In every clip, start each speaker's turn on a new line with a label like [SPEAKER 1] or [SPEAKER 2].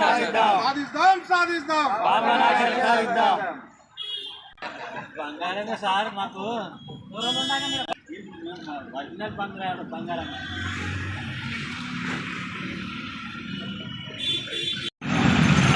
[SPEAKER 1] సాధిస్తాం సాధిస్తాం
[SPEAKER 2] బంగారమే సార్ మాకు దూరం ఉన్నాక ఒరిజినల్ బంగారం బంగారం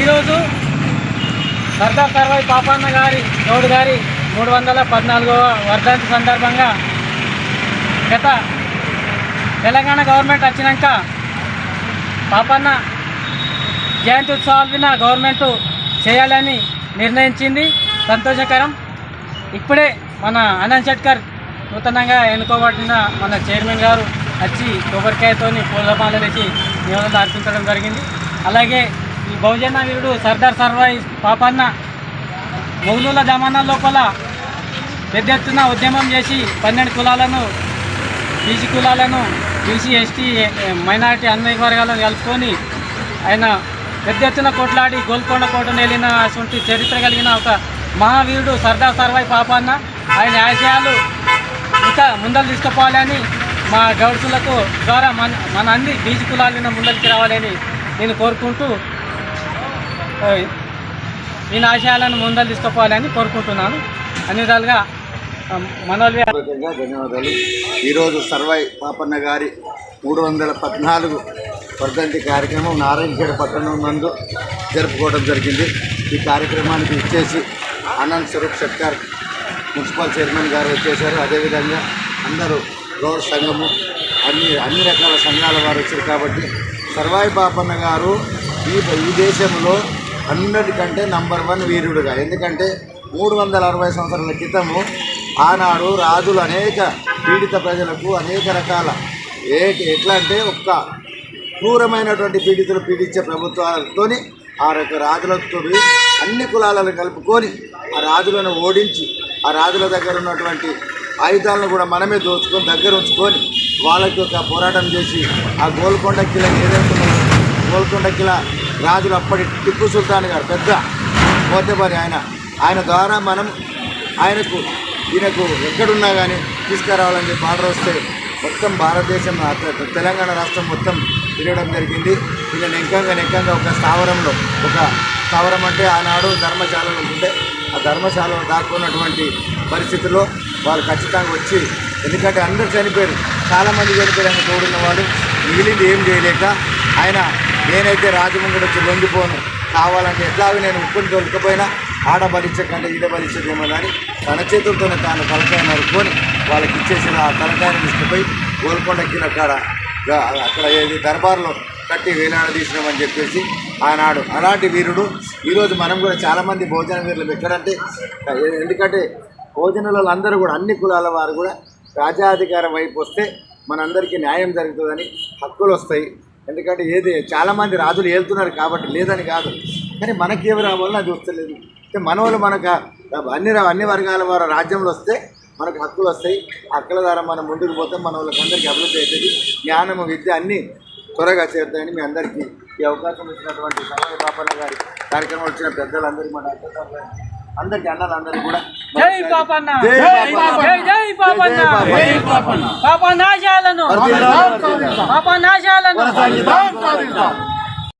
[SPEAKER 2] ఈరోజు సర్దార్ సర్వై పాపన్న గారి గౌడ్ గారి మూడు వందల పద్నాలుగవ వర్ధంతి సందర్భంగా గత తెలంగాణ గవర్నమెంట్ వచ్చినాక పాపన్న జయంతి ఉత్సవాలు విన గవర్నమెంట్ చేయాలని నిర్ణయించింది. సంతోషకరం. ఇప్పుడే మన ఆనంద్ షెట్కర్ నూతనంగా ఎన్నుకోబడిన మన చైర్మన్ గారు వచ్చి కొబ్బరికాయతోని పూలమాల వేసి నియోజకవర్గం అర్పించడం జరిగింది. అలాగే ఈ బహుజన వీరుడు సర్దార్ సర్వాయి పాపన్న మొగులుల జమానా లోపల పెద్ద ఎత్తున ఉద్యమం చేసి పన్నెండు కులాలను బీసీ కులాలను బీసీ ఎస్టీ మైనారిటీ అన్ని వర్గాలను కలుపుకొని ఆయన పెద్ద ఎత్తున కొట్లాడి గోల్కొండ కోటను వెళ్ళిన అటువంటి చరిత్ర కలిగిన ఒక మహావీరుడు సర్దార్ సర్వాయి పాపన్న. ఆయన ఆశయాలు ఇంకా ముందలు తీసుకుపోవాలని మా గౌడ్సులకు ద్వారా మన మన అన్ని బీజీ కులాలను ముందరికి రావాలని నేను కోరుకుంటూ ఆ, ఈయన ఆశయాలను ముందలు తీసుకుపోవాలని కోరుకుంటున్నాను. అన్ని విధాలుగా ఆ, మనోల్వి
[SPEAKER 1] ధన్యవాదాలు. ఈరోజు సర్వై పాపన్న గారి మూడు వందల పద్నాలుగు వర్ధంతి కార్యక్రమం నారాయణఖేడ్ పట్టణం నందు జరుపుకోవడం జరిగింది. ఈ కార్యక్రమానికి ఇచ్చేసి ఆనంద్ స్వరూప్ సర్కార్ మున్సిపల్ చైర్మన్ గారు వచ్చేసారు అదేవిధంగా అందరూ గౌరవ సంఘము అన్ని అన్ని రకాల సంఘాల వారు వచ్చారు కాబట్టి సర్వాయి పాపన్న గారు ఈ ఈ దేశంలో అన్నిటికంటే నంబర్ వన్ వీరుడుగా. ఎందుకంటే మూడు వందల అరవై సంవత్సరాల క్రితము ఆనాడు రాజులు అనేక పీడిత ప్రజలకు అనేక రకాల ఏ ఎట్లా అంటే ఒక్క క్రూరమైనటువంటి పీడితులు పీడించే ప్రభుత్వాలతోని ఆ యొక్క రాజులతో అన్ని కులాలను కలుపుకొని ఆ రాజులను ఓడించి ఆ రాజుల దగ్గర ఉన్నటువంటి ఆయుధాలను కూడా మనమే దోచుకొని దగ్గర ఉంచుకొని వాళ్ళకి ఒక పోరాటం చేసి ఆ గోల్కొండ కిల ఏదైతే గోల్కొండ కిల రాజులు అప్పటి టిప్పు సుల్తాన్ గారు పెద్ద పోతేపరి ఆయన. ఆయన ద్వారా మనం ఆయనకు ఈయనకు ఎక్కడున్నా కానీ తీసుకురావాలని చెప్పి ఆర్డర్ వస్తే మొత్తం భారతదేశం తెలంగాణ రాష్ట్రం మొత్తం తిరగడం జరిగింది. ఈయన నెంకంగా నెంకంగా ఒక స్థావరంలో ఒక స్థావరం అంటే ఆనాడు ధర్మశాలలో ఉంటే ఆ ధర్మశాలలో దాక్కున్నటువంటి పరిస్థితుల్లో వాళ్ళు ఖచ్చితంగా వచ్చి ఎందుకంటే అందరూ చనిపోయారు. చాలామంది చనిపోయారు అని తోడున్న వాళ్ళు మిగిలింది ఏం చేయలేక ఆయన నేనైతే రాజమండ్రి వచ్చి లొంగిపోను కావాలంటే ఎట్లాగో నేను ఉప్పుని దొరకపోయినా ఆడ బలిచ్చకంటే ఈడ బలిచ్చదేమో కానీ తన చేతులతోనే తాను తలకాయ నరుక్కొని వాళ్ళకి ఇచ్చేసిన ఆ తలకాయని తీసుకుపోయి గోల్కొండ కిల కాడ అక్కడ ఏది దర్బార్లో కట్టి వేలాడదీసినామని చెప్పేసి ఆనాడు అలాంటి వీరుడు. ఈరోజు మనం కూడా చాలామంది భోజన వీరులు ఎక్కడంటే ఎందుకంటే భోజనాలలో అందరూ కూడా అన్ని కులాల వారు కూడా రాజాధికారం వైపు వస్తే మనందరికీ న్యాయం జరుగుతుందని హక్కులు వస్తాయి. ఎందుకంటే ఏది చాలామంది రాజులు ఏళ్తున్నారు కాబట్టి లేదని కాదు. కానీ మనకి ఎవరు రావాలని అది వస్తలేదు. అంటే మన వాళ్ళు మనకు అన్ని అన్ని వర్గాల వారు రాజ్యంలో వస్తే మనకు హక్కులు వస్తాయి. హక్కుల ద్వారా మనం ముందుకు పోతే. మన వాళ్ళకి అందరికీ అభివృద్ధి అవుతుంది. జ్ఞానము విద్య అన్నీ త్వరగా చేరుతాయని మీ అందరికీ ఈ అవకాశం ఇచ్చినటువంటి సమయ పాపన్న గారి కార్యక్రమం వచ్చిన పెద్దలందరికీ మన అందరికీ అన్నలందరికీ కూడా
[SPEAKER 2] జై పాపన్న
[SPEAKER 1] జై పాపన్న.
[SPEAKER 2] జై జై పాపన్న
[SPEAKER 1] జై పాపన్న.